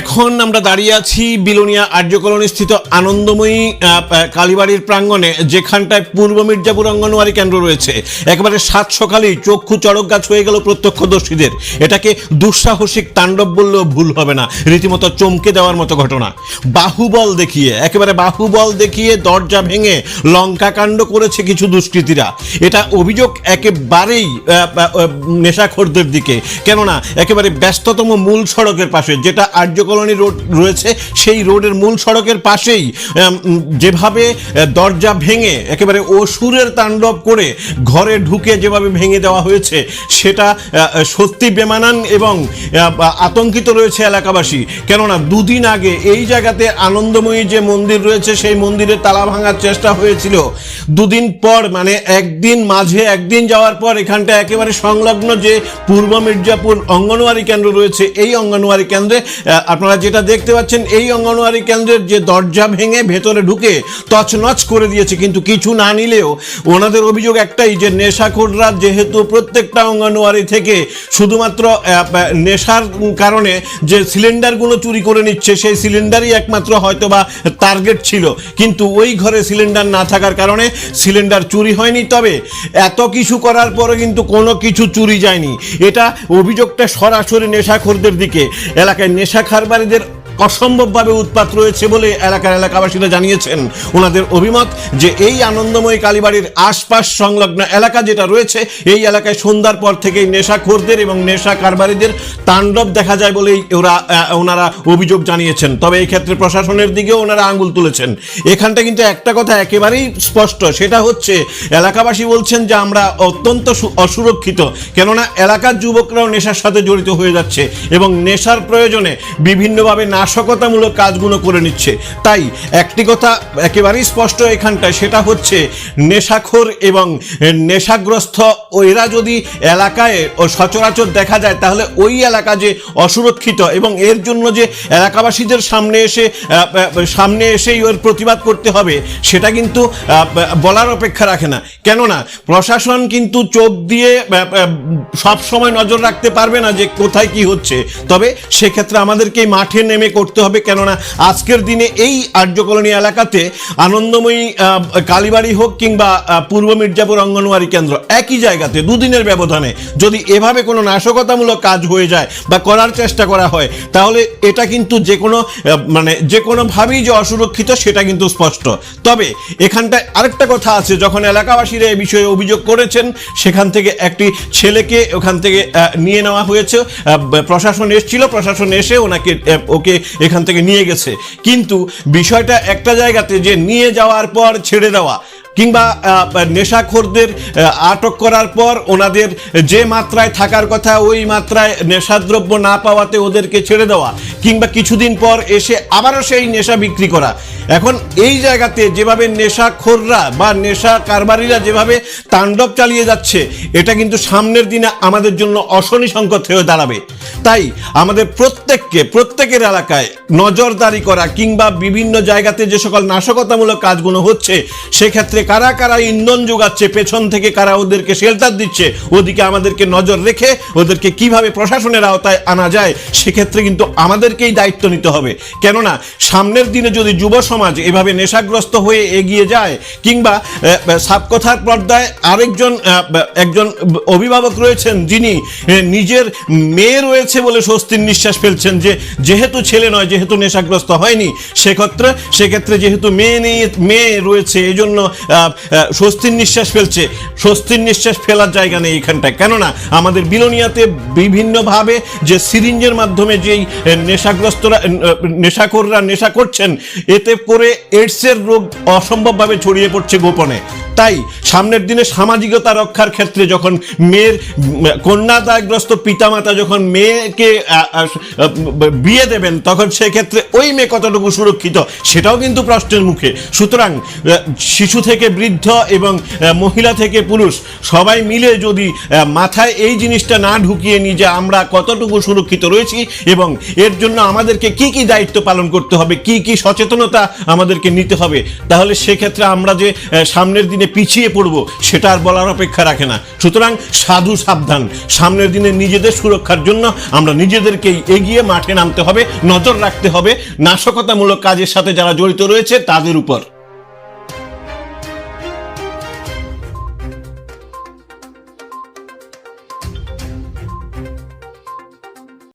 এখন আমরা দাঁড়িয়ে আছি বিলোনিয়া আর্যকলোনি স্থিত আনন্দময়ী কালীবাড়ির প্রাঙ্গণে, যেখানটায় পূর্ব মির্জাপুর অঙ্গনওয়াড়ি কেন্দ্র রয়েছে। একেবারে সাত সকালেই চক্ষু চড়ক গাছ হয়ে গেল প্রত্যক্ষদর্শীদের। এটাকে দুঃসাহসিক তাণ্ডব বললেও ভুল হবে না। রীতিমতো চমকে দেওয়ার মতো ঘটনা। বাহুবল দেখিয়ে, একেবারে বাহুবল দেখিয়ে দরজা ভেঙে লঙ্কা কাণ্ড করেছে কিছু দুষ্কৃতীরা। এটা অভিযোগ একেবারেই নেশাখোরদের দিকে। কেননা, একেবারে ব্যস্ততম মূল সড়কের পাশে, যেটা আর্য কলোনি রোড রয়েছে, সেই রোডের মূল সড়কের পাশেই যেভাবে দরজা ভেঙে, একেবারে অসুরের তাণ্ডব করে ঘরে ঢুকে যেভাবে ভেঙে দেওয়া হয়েছে, সেটা সত্যি বেমানান এবং আতঙ্কিত রয়েছে এলাকাবাসী। কেননা দুদিন আগে এই জায়গাতে আনন্দময়ী যে মন্দির রয়েছে, সেই মন্দিরের তালা ভাঙার চেষ্টা হয়েছিল। দুদিন পর মানে একদিন মাঝে একদিন যাওয়ার পর, এখানটা একেবারে সংলগ্ন যে পূর্ব মির্জাপুর অঙ্গনওয়াড়ি কেন্দ্র রয়েছে, এই অঙ্গনওয়াড়ি কেন্দ্রে আপনারা যেটা দেখতে পাচ্ছেন, এই অঙ্গনওয়াড়ি কেন্দ্রের যে দরজা ভেঙে ভেতরে ঢুকে তছনছ করে দিয়েছে, কিন্তু কিছু না নিলেও ওনাদের অভিযোগ একটাই যে নেশাখোররা যেহেতু প্রত্যেকটা অঙ্গনওয়াড়ি থেকে শুধুমাত্র নেশার কারণে যে সিলিন্ডারগুলো চুরি করে নিচ্ছে, সেই সিলিন্ডারই একমাত্র হয়তো বা টার্গেট ছিল। কিন্তু ওই ঘরে সিলিন্ডার না থাকার কারণে সিলিন্ডার চুরি হয়নি। তবে এত কিছু করার পরে কিন্তু কোনো কিছু চুরি যায়নি। এটা অভিযোগটা সরাসরি নেশাখোরদের দিকে। এলাকায় নেশা খারবারিদের অসম্ভবভাবে উৎপাত রয়েছে বলে এলাকার এলাকাবাসীরা জানিয়েছেন। ওনাদের অভিমত যে এই আনন্দময় কালীবাড়ির আশপাশ সংলগ্ন এলাকা যেটা রয়েছে, এই এলাকায় সন্ধ্যার পর থেকেই নেশাখোরদের এবং নেশা কারবারিদের তাণ্ডব দেখা যায় বলেই ওরা ওনারা অভিযোগ জানিয়েছেন। তবে এই ক্ষেত্রে প্রশাসনের দিকেও ওনারা আঙ্গুল তুলেছেন। এখানটা কিন্তু একটা কথা একেবারেই স্পষ্ট, সেটা হচ্ছে এলাকাবাসী বলছেন যে আমরা অত্যন্ত অসুরক্ষিত, কেননা এলাকার যুবকরাও নেশার সাথে জড়িত হয়ে যাচ্ছে এবং নেশার প্রয়োজনে বিভিন্নভাবে নাশকতামূলক কাজগুলো করে নিচ্ছে। তাই একটি কথা একেবারেই স্পষ্ট এখানটায়, সেটা হচ্ছে নেশাখোর এবং নেশাগ্রস্ত এরা যদি এলাকায় ও সচরাচর দেখা যায়, তাহলে ওই এলাকা যে অসুরক্ষিত এবং এর জন্য যে এলাকাবাসীদের সামনে এসে সামনে এসেই ওর প্রতিবাদ করতে হবে, সেটা কিন্তু বলার অপেক্ষা রাখে না। কেননা, প্রশাসন কিন্তু চোখ দিয়ে সব সময় নজর রাখতে পারবে না যে কোথায় কি হচ্ছে। তবে সেক্ষেত্রে আমাদেরকে মাঠে নেমে করতে হবে, কেননা আজকের দিনে এই আর্য কলোনি এলাকাতে আনন্দময়ী কালীবাড়ি হোক কিংবা পূর্ব মির্জাপুর অঙ্গনওয়াড়ি কেন্দ্র, একই জায়গাতে দুদিনের ব্যবধানে যদি এভাবে কোনো নাশকতামূলক কাজ হয়ে যায় বা করার চেষ্টা করা হয়, তাহলে এটা কিন্তু যে কোনো মানে যে কোনোভাবেই যে অসুরক্ষিত সেটা কিন্তু স্পষ্ট। তবে এখানটায় আরেকটা কথা আছে, যখন এলাকাবাসীরা এ বিষয়ে অভিযোগ করেছেন, সেখান থেকে একটি ছেলেকে ওখান থেকে নিয়ে নেওয়া হয়েছে। প্রশাসন এসেছিল, প্রশাসন এসে ওনাকে ওকে এখান থেকে নিয়ে গেছে। কিন্তু বিষয়টা একটা জায়গাতে যে নিয়ে যাওয়ার পর ছেড়ে দেওয়া কিংবা নেশাখোরদের আটক করার পর ওনাদের যে মাত্রায় থাকার কথা ওই মাত্রায় নেশাদ্রব্য না পাওয়াতে ওদেরকে ছেড়ে দেওয়া কিংবা কিছুদিন পর এসে আবারও সেই নেশা বিক্রি করা। এখন এই জায়গাতে যেভাবে নেশাখোররা বা নেশা কারবারিরা যেভাবে তাণ্ডব চালিয়ে যাচ্ছে, এটা কিন্তু সামনের দিনে আমাদের জন্য অশনি সংকট হয়ে দাঁড়াবে। তাই আমাদের প্রত্যেককে, প্রত্যেকের এলাকায় নজরদারি করা কিংবা বিভিন্ন জায়গাতে যে সকল নাশকতামূলক কাজগুলো হচ্ছে সেক্ষেত্রে কারা কারা ইন্ধন যোগাচ্ছে পেছন থেকে কারা ওদেরকে শেল্টার দিচ্ছে ওদিকে আমাদেরকে নজর রেখে ওদেরকে কীভাবে প্রশাসনের আওতায় আনা যায় সেক্ষেত্রে কিন্তু আমাদেরকেই দায়িত্ব নিতে হবে। কেননা সামনের দিনে যদি যুব সমাজ এভাবে নেশাগ্রস্ত হয়ে এগিয়ে যায় কিংবা আহ, পর্দায় আরেকজন একজন অভিভাবক রয়েছেন যিনি নিজের মেয়ে রয়েছে বলে স্বস্তির নিঃশ্বাস ফেলছেন যে যেহেতু ছেলে নয়, যেহেতু নেশাগ্রস্ত হয়নি, সেক্ষেত্রে সেক্ষেত্রে যেহেতু মেয়ে নেই, মেয়ে রয়েছে এই জন্য স্বস্তির নিঃশ্বাস ফেলছে। স্বস্তির নিঃশ্বাস ফেলার জায়গা নেই এখানটায়। কেননা, আমাদের বিলোনিয়াতে বিভিন্নভাবে যে সিরিঞ্জের মাধ্যমে যেই নেশাগ্রস্তরা নেশাখোররা নেশা করছেন, এতে করে এইডসের রোগ অসম্ভবভাবে ছড়িয়ে পড়ছে গোপনে। তাই সামনের দিনে সামাজিকতা রক্ষার ক্ষেত্রে যখন মেয়ের কন্যাদায়গ্রস্ত পিতামাতা যখন মেয়েকে বিয়ে দেবেন, তখন সেক্ষেত্রে ওই মেয়ে কতটুকু সুরক্ষিত সেটাও কিন্তু প্রশ্নের মুখে। সুতরাং শিশু থেকে বৃদ্ধ এবং মহিলা থেকে পুরুষ সবাই মিলে যদি মাথায় এই জিনিসটা না ঢুকিয়ে নিই যে আমরা কতটুকু সুরক্ষিত রয়েছি এবং এর জন্য আমাদেরকে কি কি দায়িত্ব পালন করতে হবে, কি কি সচেতনতা আমাদেরকে নিতে হবে, তাহলে সেক্ষেত্রে আমরা যে সামনের দিনে যে পিছিয়ে পড়ব, সেটা আর বলার অপেক্ষা রাখে না। সুতরাং সাধু সাবধান। সামনের দিনে নিজেদের সুরক্ষার জন্য আমরা নিজেদেরকেই এগিয়ে মাঠে নামতে হবে, নজর রাখতে হবে। নাশকতামূলক কাজের সাথে যারা জড়িত রয়েছে, তাদের উপর।